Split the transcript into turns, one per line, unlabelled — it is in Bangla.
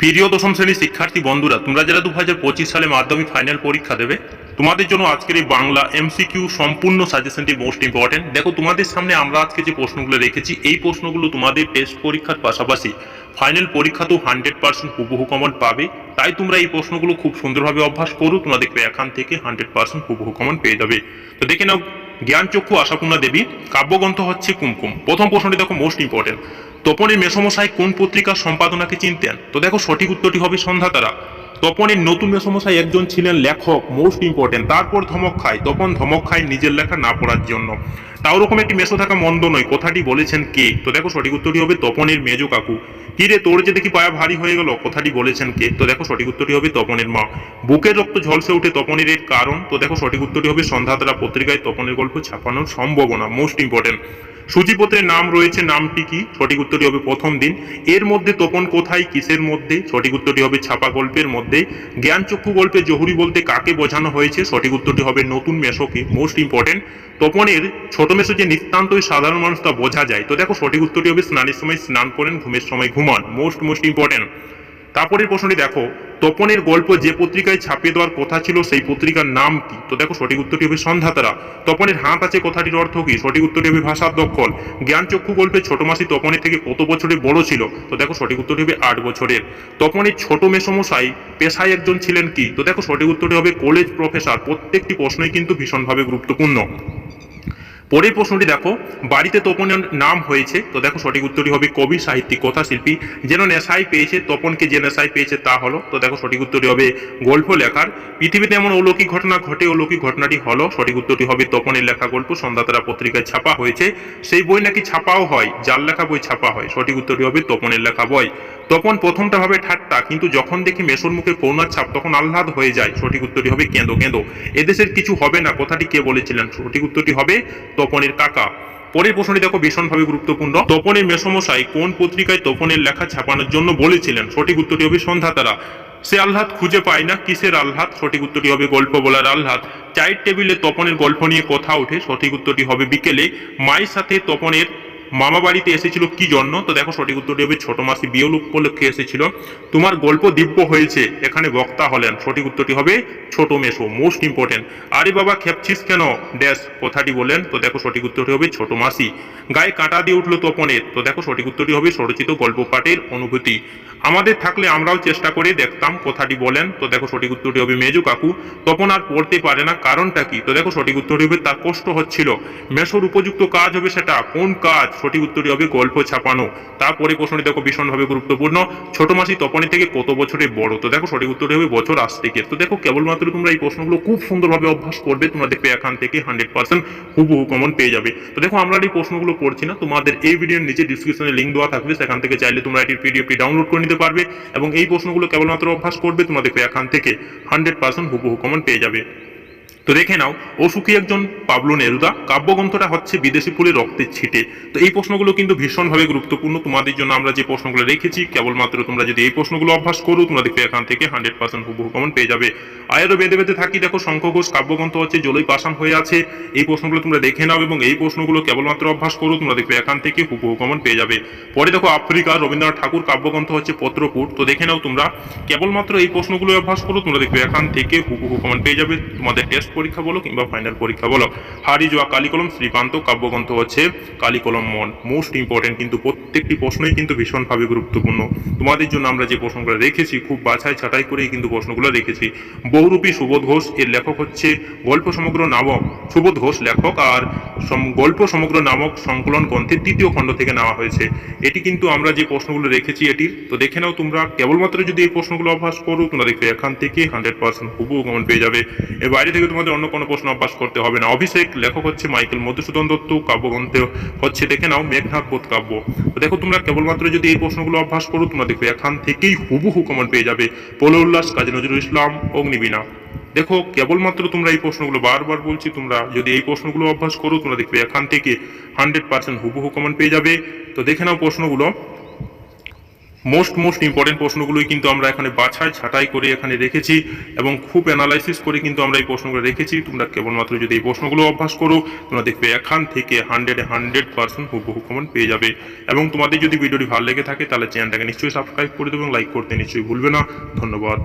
প্রিয় দশম শ্রেণির শিক্ষার্থী বন্ধুরা, তোমরা যারা দু সালে মাধ্যমিক ফাইনাল পরীক্ষা দেবে, তোমাদের জন্য আজকের এই বাংলা এমসিকিউ সম্পূর্ণ সাজেশনটি মোস্ট ইম্পর্টেন্ট দেখো, তোমাদের সামনে আমরা আজকে যে প্রশ্নগুলো রেখেছি, এই প্রশ্নগুলো তোমাদের টেস্ট পরীক্ষার পাশাপাশি ফাইনাল পরীক্ষাতেও হান্ড্রেড পার্সেন্ট হুবহু কমন পাবে, তাই তোমরা এই প্রশ্নগুলো খুব সুন্দরভাবে অভ্যাস করো তোমরা দেখবে এখান থেকে হান্ড্রেড পার্সেন্ট হুবহু কমন পেয়ে যাবে। তো দেখে নাও, জ্ঞানচক্ষু আশাপূর্ণা দেবী, কাব্যগ্রন্থ হচ্ছে কুমকুম। প্রথম প্রশ্নটি দেখো মোস্ট ইম্পর্টেন্ট তপনের মেসমশাই কোন পত্রিকার সম্পাদনাকে চিনতেন? তো দেখো সঠিক উত্তরটি হবে সন্ধ্যাতারা তপনের নতুন মেসমশাই একজন ছিলেন লেখক মোস্ট ইম্পর্টেন্ট তারপর ধমক খায়। তপন ধমক খায় নিজের লেখা না পড়ার জন্য। তাও রকম একটি মেসো থাকা মন্দ নয়, কথাটি বলেছেন কে? তো দেখো সঠিক উত্তরটি হবে তপনের মেজ কাকু। কি রে তোর যে দেখি পায়া ভারী হয়ে গেল, কথাটি বলেছেন কে? তো দেখো সঠিক উত্তরটি হবে তপনের মা। বুকের রক্ত ঝলসে ওঠে তপনের এর কারণ, তো দেখো সঠিক উত্তরটি হবে সন্ধ্যাতারা পত্রিকায় তপনের গল্প ছাপানোর সম্ভাবনা মোস্ট ইম্পর্টেন্ট সূচিপত্রের নাম রয়েছে, নামটি কি? সঠিক উত্তরটি হবে প্রথম দিন। এর মধ্যে তপন কোথায়, কিসের মধ্যে? সঠিক উত্তরটি হবে ছাপা গল্পের মধ্যে। জ্ঞানচক্ষু গল্পে জহুরি বলতে কাকে বোঝানো হয়েছে? সঠিক উত্তরটি হবে নতুন মেশোকে মোস্ট ইম্পর্টেন্ট তপনের ছোট মেশো যে নিতান্তই সাধারণ মানুষ তা বোঝা যায়। তো দেখো, সঠিক উত্তরটি হবে স্নানের সময় স্নান করেন, ঘুমের সময় ঘুমান মোস্ট মোস্ট ইম্পর্টেন্ট তারপরের প্রশ্নটি দেখো। তপনের গল্প যে পত্রিকায় ছাপিয়ে দেওয়ার কথা ছিল সেই পত্রিকার নাম কি? তো দেখো সঠিক উত্তরটি হবে সন্ধ্যাতারা। তপনের হাত আছে কথাটির অর্থ কি? সঠিক উত্তরটি হবে ভাষার দখল? জ্ঞানচক্ষু গল্পে ছোট মাসি তপনের থেকে কত বছরের বড় ছিল? তো দেখো সঠিক উত্তরটি হবে আট বছরের। তপনের ছোট মেসমশাই পেশায় একজন ছিলেন কি? তো দেখো সঠিক উত্তরটি হবে কলেজ প্রফেসর প্রত্যেকটি প্রশ্নই কিন্তু ভীষণভাবে গুরুত্বপূর্ণ। পরের প্রশ্নটি দেখো, বাড়িতে তপনের নাম হয়েছে, তো দেখো সঠিক উত্তরটি হবে কবি, সাহিত্যিক কথা শিল্পী যেন নেশাই পেয়েছে, তপনকে যে নেশাই পেয়েছে তা হলো, তো দেখো সঠিক উত্তরটি হবে গল্প লেখার। পৃথিবীতে এমন অলৌকিক ঘটনা ঘটে, অলৌকিক ঘটনাটি হলো, সঠিক উত্তরটি হবে তপনের লেখা গল্প, সন্ধ্যাতারা পত্রিকায় ছাপা হয়েছে। সেই বই নাকি ছাপাও হয় যার লেখা বই ছাপা হয়, সঠিক উত্তরটি হবে তপনের লেখা বই। তপন প্রথমটা হবে ঠাট্টা, কিন্তু যখন দেখি মেসোর মুখে করুণার ছাপ, তখন আহ্লাদ হয়ে যায়, সঠিক উত্তরটি হবে কেঁদো কেঁদো। এদেশের কিছু হবে না, কথাটি কে বলেছিলেন? সঠিক উত্তরটি হবে তপনের কাকা। পরের প্রশ্নটি দেখো, ভীষণভাবে গুরুত্বপূর্ণ। তপনের মেসমশাই কোন পত্রিকায় তপনের লেখা ছাপানোর জন্য বলেছিলেন? সঠিক উত্তরটি হবে সন্ধ্যাতারা সে আহ্লাদ খুঁজে পায় না, কিসের আহ্লাদ? সঠিক উত্তরটি হবে গল্প বলার আহ্লাদ। চায়ের টেবিলে তপনের গল্প নিয়ে কথা ওঠে, সঠিক উত্তরটি হবে বিকেলে। মায়ের সাথে তপনের মামা বাড়িতে এসেছিল কি জন্য? তো দেখো সঠিক উত্তরটি হবে ছোট মাসি বিয়ল উপলক্ষে এসেছিল। তোমার গল্প দিব্য হয়েছে, এখানে বক্তা হলেন। সঠিক উত্তরটি হবে ছোট মেসো মোস্ট ইম্পর্টেন্ট আরে বাবা, খেপছিস কেন? ড্যাশ কথাটি বলেন তো দেখো সঠিক উত্তরটি হবে ছোট মাসি। গায়ে কাঁটা দিয়ে উঠল তপনের তো দেখো সঠিক উত্তরটি হবে স্বরচিত গল্প পাঠের অনুভূতি। আমাদের থাকলে আমরাও চেষ্টা করে দেখতাম, কথাটি বলেন। তো দেখো সঠিক উত্তরটি হবে মেজু কাকু। তপন আর পড়তে পারে না, কারণটা কি? তো দেখো সঠিক উত্তরটি হবে তার কষ্ট হচ্ছিল। মেসোর উপযুক্ত কাজ হবে সেটা। কোন কাজ? সঠিক উত্তরটি হবে গল্প ছাপানো। তারপরে প্রশ্নটি দেখো ভীষণভাবে গুরুত্বপূর্ণ। ছোট মাসি তপনের থেকে কত বছরে বড়? তো দেখো সঠিক উত্তরটি হবে বছর আজ থেকে তো দেখো কেবলমাত্র তোমরা এই প্রশ্নগুলো খুব সুন্দরভাবে অভ্যাস করবে, তোমরা দেখবে এখান থেকে হান্ড্রেড পার্সেন্ট হুবহু কমন পেয়ে যাবে। তো দেখো আমরা এই প্রশ্নগুলো পড়ছি না, তোমাদের এই ভিডিওর নিচে ডিসক্রিপশনে লিঙ্ক দেওয়া থাকবে, সেখান থেকে চাইলে তোমরা এটির পিডিএফটি ডাউনলোড করে নিতে পারবে এবং এই প্রশ্নগুলো কেবলমাত্র অভ্যাস করবে, তোমরা দেখবে এখান থেকে হান্ড্রেড পার্সেন্ট হুবহু কমন পেয়ে যাবে। তো দেখে নাও, অসুখী একজন পাবলো নেরুদা। কাব্যগ্রন্থটা হচ্ছে, বিদেশি ফুলের রক্তের ছিটে। তো এই প্রশ্নগুলো কিন্তু ভীষণভাবে গুরুত্বপূর্ণ। তোমাদের জন্য আমরা যে প্রশ্নগুলো রেখেছি, কেবলমাত্র তোমরা যদি এই প্রশ্নগুলো অভ্যাস করো, তোমরা দেখবে এখান থেকে হান্ড্রেড পার্সেন্ট হুবহু কমন পেয়ে যাবে। আয়েরও বেঁধে বেঁধে থাকি, দেখো শঙ্খ ঘোষ কাব্যগ্রন্থ হচ্ছে, জলই পাশান হয়ে আছে। এই প্রশ্নগুলো তোমরা দেখে নাও এবং এই প্রশ্নগুলো কেবলমাত্র অভ্যাস করো, তোমরা দেখবে এখান থেকে হুবহু কমন পেয়ে যাবে। পরে দেখো, আফ্রিকা, রবীন্দ্রনাথ ঠাকুর, কাব্যগ্রন্থ হচ্ছে পত্রপুর তো দেখে নাও তোমরা, কেবলমাত্র এই প্রশ্নগুলো অভ্যাস করো, তোমরা দেখবে এখান থেকে হুবহু কমন পেয়ে যাবে। তোমাদের টেস্ট পরীক্ষা বলো কিংবা ফাইনাল পরীক্ষা বলো। হারি জোয়া কালিকলম, শ্রীকান্ত, কাব্যগ্রন্থ হচ্ছে কালিকলম মন মোস্ট ইম্পর্টেন্ট কিন্তু প্রত্যেকটি প্রশ্নই কিন্তু ভীষণভাবে গুরুত্বপূর্ণ। তোমাদের জন্য আমরা যে প্রশ্নগুলো রেখেছি, খুব বাছাই ছাঁটাই করেই কিন্তু প্রশ্নগুলো রেখেছি। বহুরূপী সুবোধ ঘোষ, এর লেখক হচ্ছে গল্প সমগ্র নামক সুবোধ ঘোষ লেখক, আর গল্প সমগ্র নামক সংকলন গ্রন্থের তৃতীয় খণ্ড থেকে নেওয়া হয়েছে। এটি কিন্তু আমরা যে প্রশ্নগুলো রেখেছি এটির, তো দেখে নাও তোমরা, কেবলমাত্র যদি এই প্রশ্নগুলো অভ্যাস করো, তোমরা দেখবে এখান থেকে হান্ড্রেড পার্সেন্ট হুবহু কমন পেয়ে যাবে। এর বাইরে থেকে তোমাদের অন্য কোনো প্রশ্ন অভ্যাস করতে হবে না। অভিষেক, লেখক হচ্ছে মাইকেল মধুসূদন দত্ত, কাব্যগ্রন্থে হচ্ছে দেখে নাও মেঘনাথ বোধ কাব্য। দেখো তোমরা, কেবলমাত্র যদি এই প্রশ্নগুলো অভ্যাস করো, তোমরা দেখবে এখান থেকেই হুবহু কমন পেয়ে যাবে। পোলো উল্লাস, কাজী নজরুল ইসলাম, অগ্নিবীণা। দেখো, কেবলমাত্র তোমরা এই প্রশ্নগুলো বারবার বলছি, তোমরা যদি এই প্রশ্নগুলো অভ্যাস করো, তোমরা দেখবে এখান থেকে হান্ড্রেড পার্সেন্ট হুবহু কমন পেয়ে যাবে। তো দেখে নাও প্রশ্নগুলো। মোস্ট মোস্ট ইম্পর্টেন্ট প্রশ্নগুলোই কিন্তু আমরা এখানে বাছাই, ছাটাই করে এখানে রেখেছি এবং খুব অ্যানালাইসিস করে কিন্তু আমরা এই প্রশ্নগুলো রেখেছি। তোমরা কেবলমাত্র যদি এই প্রশ্নগুলো অভ্যাস করো, তোমরা দেখবে এখান থেকে হান্ড্রেডে হান্ড্রেড পার্সেন্ট হুবহু কমন পেয়ে যাবে। এবং তোমাদের যদি ভিডিওটি ভালো লেগে থাকে, তাহলে চ্যানেলটাকে নিশ্চয়ই সাবস্ক্রাইব করে দেবে এবং লাইক করতে নিশ্চয়ই ভুলবে না। ধন্যবাদ।